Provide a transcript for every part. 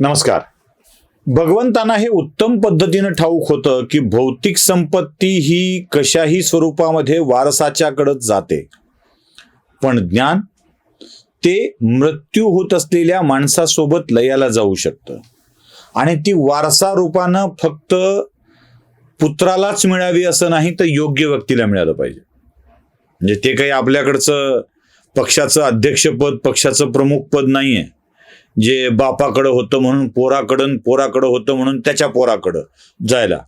नमस्कार. भगवंतांना हे उत्तम पद्धतीनं ठाऊक होतं की भौतिक संपत्ती ही कशाही स्वरूपामध्ये वारसाच्याकडंच जाते. पण ज्ञान ते मृत्यू होत असलेल्या माणसासोबत लयाला जाऊ शकतं. आणि ती वारसा रूपानं फक्त पुत्रालाच मिळावी असं नाही तर योग्य व्यक्तीला मिळालं पाहिजे. म्हणजे ते काही आपल्याकडचं पक्षाचं अध्यक्षपद पक्षाचं प्रमुख पद नाहीये. जे बापाकडं होतं म्हणून पोराकडं पोराकडं होतं म्हणून त्याच्या पोराकडं जायला.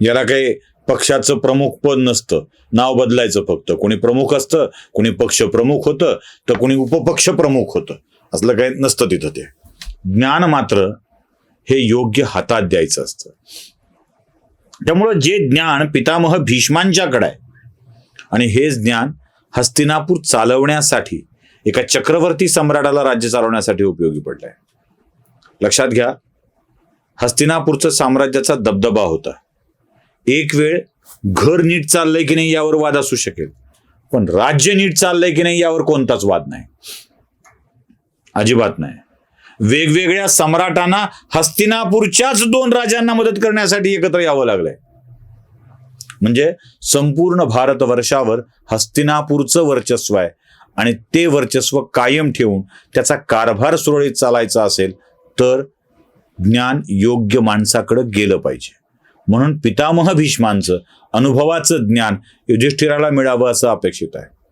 याला काही पक्षाचं प्रमुख पद नसतं. नाव बदलायचं फक्त. कोणी प्रमुख असतं कोणी पक्ष प्रमुख होतं तर कोणी उपपक्ष प्रमुख होतं. असलं काही नसतं तिथं ते. ज्ञान मात्र हे योग्य हातात द्यायचं असतं. त्यामुळं जे ज्ञान पितामह भीष्मांच्याकडे आहे आणि हेच ज्ञान हस्तिनापूर चालवण्यासाठी एका चक्रवर्ती सम्राटाला राज्य चालवण्यासाठी उपयोगी पडलाय. लक्षात घ्या हस्तिनापूरचं साम्राज्याचा दबदबा होता. एक वेळ घर नीट चाललंय की नाही यावर वाद असू शकेल पण राज्य नीट चाललंय की नाही यावर कोणताच वाद नाही. अजिबात नाही. वेगवेगळ्या सम्राटांना हस्तिनापूरच्याच दोन राजांना मदत करण्यासाठी एकत्र यावं लागलंय. म्हणजे संपूर्ण भारतवर्षावर हस्तिनापूरचं वर्चस्व आहे. आणि ते वर्चस्व कायम ठेवून त्याचा कारभार सुरळीत चालायचा असेल तर ज्ञान योग्य माणसाकडं गेलं पाहिजे. म्हणून पितामह भीष्मांचं अनुभवाचं ज्ञान युधिष्ठिराला मिळावं असं अपेक्षित आहे.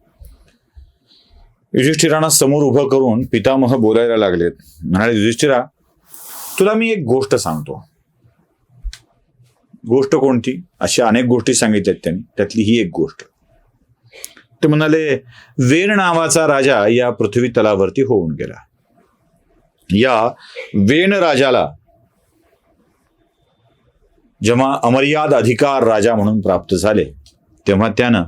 युधिष्ठिरांना समोर उभं करून पितामह बोलायला लागलेत. म्हणाले युधिष्ठिरा तुला मी एक गोष्ट सांगतो. गोष्ट कोणती? अशा अनेक गोष्टी सांगितल्यात त्यांनी. त्यातली ही एक गोष्ट. ते म्हणाले वेण नावाचा राजा या पृथ्वी तलावरती होऊन गेला. या वेण राजाला जेव्हा अमर्याद अधिकार राजा म्हणून प्राप्त झाले तेव्हा त्यानं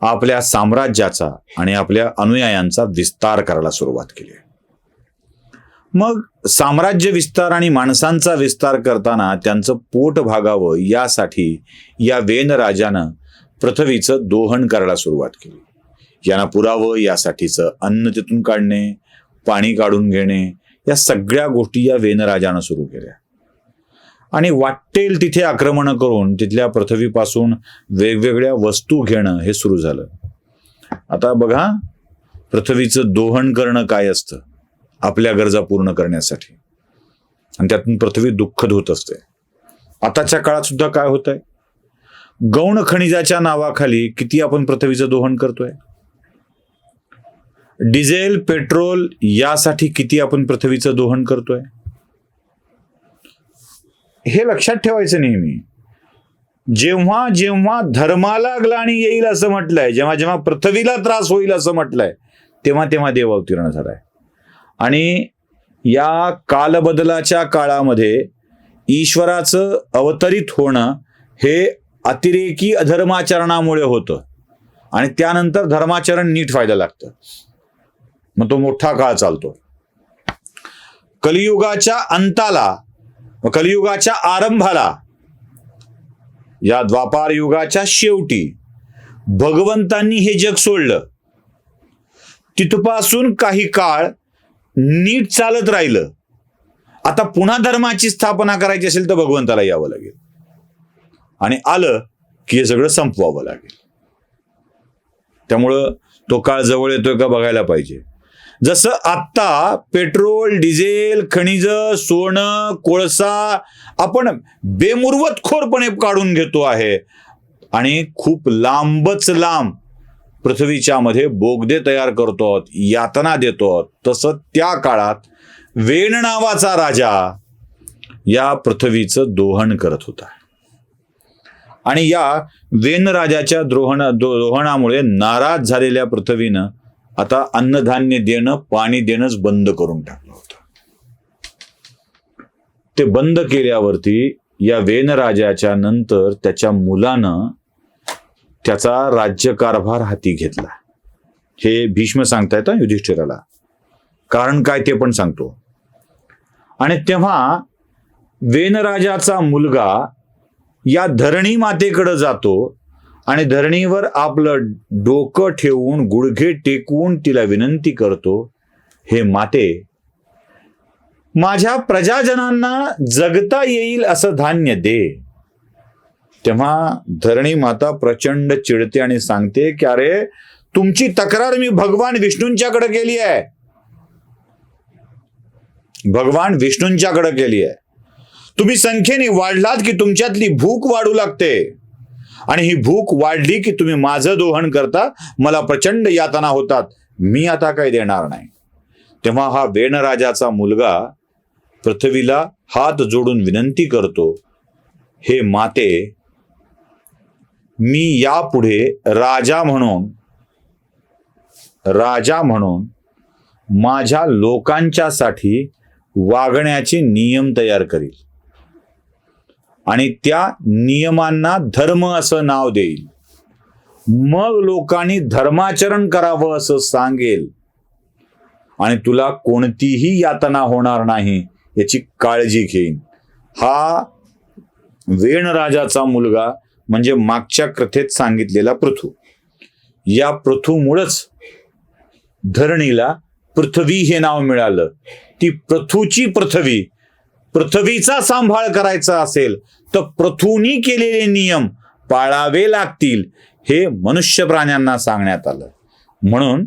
आपल्या साम्राज्याचा आणि आपल्या अनुयायांचा विस्तार करायला सुरुवात केली. मग साम्राज्य विस्तार आणि माणसांचा विस्तार करताना त्यांचं पोट भागावं यासाठी या वेन राजानं पृथ्वीचं दोहन करायला सुरुवात केली. यांना पुरावं यासाठीचं अन्न तिथून काढणे पाणी काढून घेणे या सगळ्या गोष्टी या वेनराजानं सुरू केल्या. आणि वाटेल तिथे आक्रमण करून तिथल्या पृथ्वीपासून वेगवेगळ्या वस्तू घेणं हे सुरू झालं. आता बघा पृथ्वीचं दोहन करणं काय असतं? आपल्या गरजा पूर्ण करण्यासाठी. आणि त्यातून पृथ्वी दुःखद होत असते. आताच्या काळात सुद्धा काय होत आहे गौण खनिजाच्या नावाखाली किती आपण पृथ्वीचं दोहन करतोय? डिझेल पेट्रोल यासाठी किती आपण पृथ्वीचं दोहन करतोय? हे लक्षात ठेवायचं नेहमी. जेव्हा जेव्हा धर्माला ग्लाणी येईल असं म्हटलंय जेव्हा जेव्हा पृथ्वीला त्रास होईल असं म्हटलंय तेव्हा तेव्हा देव अवतीर्ण झालाय. आणि या कालबदलाच्या काळामध्ये ईश्वराचं अवतरित होणं हे अतिरेकी अधर्माचरणामुळे होतं. आणि त्यानंतर धर्माचरण नीट व्हायला लागतं. मग तो मोठा काळ चालतो. कलियुगाच्या अंताला कलियुगाच्या आरंभाला या द्वापार युगाच्या शेवटी भगवंतांनी हे जग सोडलं. तिथपासून काही काळ नीट चालत राहिलं. आता पुन्हा धर्माची स्थापना करायची असेल तर भगवंताला यावं लागेल. आणि आलं की हे सगळं संपवावं लागेल. त्यामुळं तो काळ जवळ येतोय का बघायला पाहिजे. जसं आत्ता पेट्रोल डिझेल खनिज सोनं कोळसा आपण बेमुरवतखोरपणे काढून घेतो आहे. आणि खूप लांबच लांब पृथ्वीच्या मध्ये बोगदे तयार करतो आहोत यातना देतो आहोत. तसं त्या काळात वेण नावाचा राजा या पृथ्वीचं दोहन करत होता. आणि या वेनराजाच्या द्रोहण द्रोहणामुळे नाराज झालेल्या पृथ्वीनं आता अन्नधान्य देणं पाणी देणंच बंद करून टाकलं होतं. ते बंद केल्यावरती या वेनराजाच्या नंतर त्याच्या मुलानं त्याचा राज्यकारभार हाती घेतला. हे भीष्म सांगतायत युधिष्ठिराला. कारण काय ते पण सांगतो. आणि तेव्हा वेनराजाचा मुलगा या धरणी मातेकडं जातो आणि धरणीवर आपलं डोकं ठेवून गुडघे टेकवून तिला विनंती करतो हे माते माझ्या प्रजाजनांना जगता येईल असं धान्य दे. तेव्हा धरणी माता प्रचंड चिडते आणि सांगते की अरे तुमची तक्रार मी भगवान विष्णूंच्याकडे केली आहे. भगवान विष्णूंच्याकडे केली आहे. तुम्ही संख्येने वाढलात की तुमच्यातली भूक वाढू लागते. आणि ही भूक वाढली की तुम्ही माझं दोहन करता मला प्रचंड यातना होतात. मी आता काही देणार नाही. तेव्हा हा वेणराजाचा मुलगा पृथ्वीला हात जोडून विनंती करतो हे माते मी यापुढे राजा म्हणून राजा म्हणून माझ्या लोकांच्यासाठी वागण्याचे नियम तयार करील. आणि त्या नियमांना धर्म असं नाव देईल. मग लोकांनी धर्माचरण करावं असं सांगेल. आणि तुला कोणतीही यातना होणार नाही याची काळजी घेईन. हा वेणराजाचा मुलगा म्हणजे मागच्या कथेत सांगितलेला पृथू. या पृथूमुळंच धरणीला पृथ्वी हे नाव मिळालं. ती पृथूची पृथ्वी पृथ्वीचा सांभाळ करायचा असेल तर पृथूनी केलेले नियम पाळावे लागतील हे मनुष्य प्राण्यांना सांगण्यात आलं. म्हणून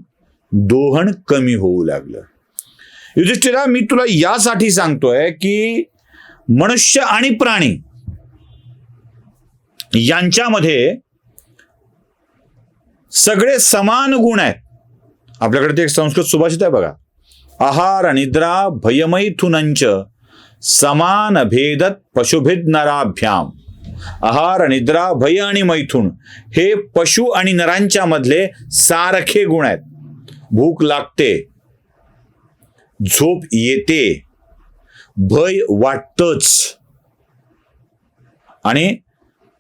दोहण कमी होऊ लागलं. युधिष्ठिरा मी तुला यासाठी सांगतोय की मनुष्य आणि प्राणी यांच्यामध्ये सगळे समान गुण आहेत. आपल्याकडे ते एक संस्कृत सुभाषित आहे बघा. आहार निद्रा भयमैथुनंच समान भेदत पशुभिद नराभ्याम आहार निद्रा भय आणि मैथुन हे पशु आणि नरांच्या मधले सारखे गुण आहेत. भूक लागते झोप येते भय वाटतच आणि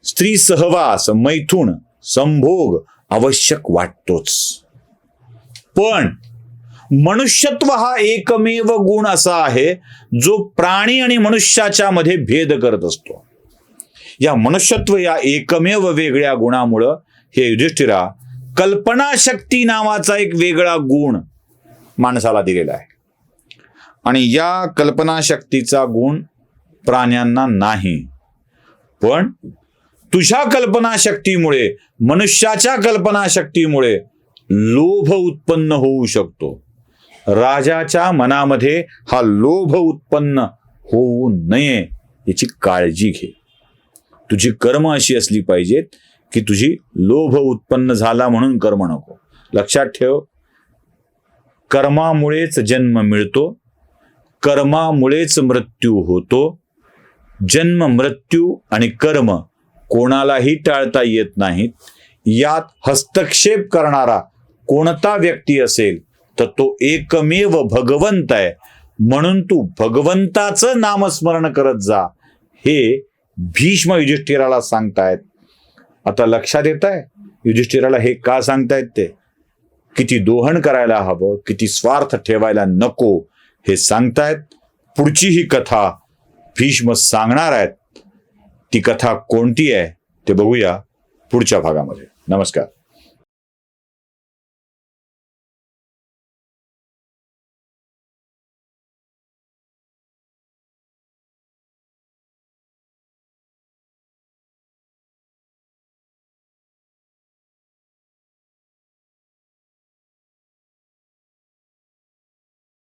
स्त्री सहवास मैथुन संभोग आवश्यक वाटतोच. पण मनुष्यत्व हा एकमेव गुण असा आहे जो प्राणी आणि मनुष्याच्या मध्ये भेद करत असतो. या मनुष्यत्व या एकमेव वेगळ्या गुणामुळं हे युधिष्ठिरा कल्पनाशक्ती नावाचा एक वेगळा गुण माणसाला दिलेला आहे. आणि या कल्पनाशक्तीचा गुण प्राण्यांना नाही. पण तुझ्या कल्पनाशक्तीमुळे मनुष्याच्या कल्पनाशक्तीमुळे लोभ उत्पन्न होऊ शकतो. राजाच्या मनामध्ये हा लोभ उत्पन्न होऊ नये याची काळजी घे. तुझी कर्म अशी असली पाहिजेत की तुझी लोभ उत्पन्न झाला म्हणून कर्म नको. लक्षात ठेव कर्मामुळेच जन्म मिळतो कर्मामुळेच मृत्यू होतो. जन्म मृत्यू आणि कर्म कोणालाही टाळता येत नाहीत. यात हस्तक्षेप करणारा कोणता व्यक्ती असेल तर तो एकमेव भगवंत आहे. म्हणून तू भगवंताचं नामस्मरण करत जा. हे भीष्म युधिष्ठिराला सांगतायत. आता लक्षात येत आहे युधिष्ठिराला हे का सांगतायत ते? किती दोहन करायला हवं किती स्वार्थ ठेवायला नको हे सांगतायत. पुढची ही कथा भीष्म सांगणार आहेत. ती कथा कोणती आहे ते बघूया पुढच्या भागामध्ये. नमस्कार.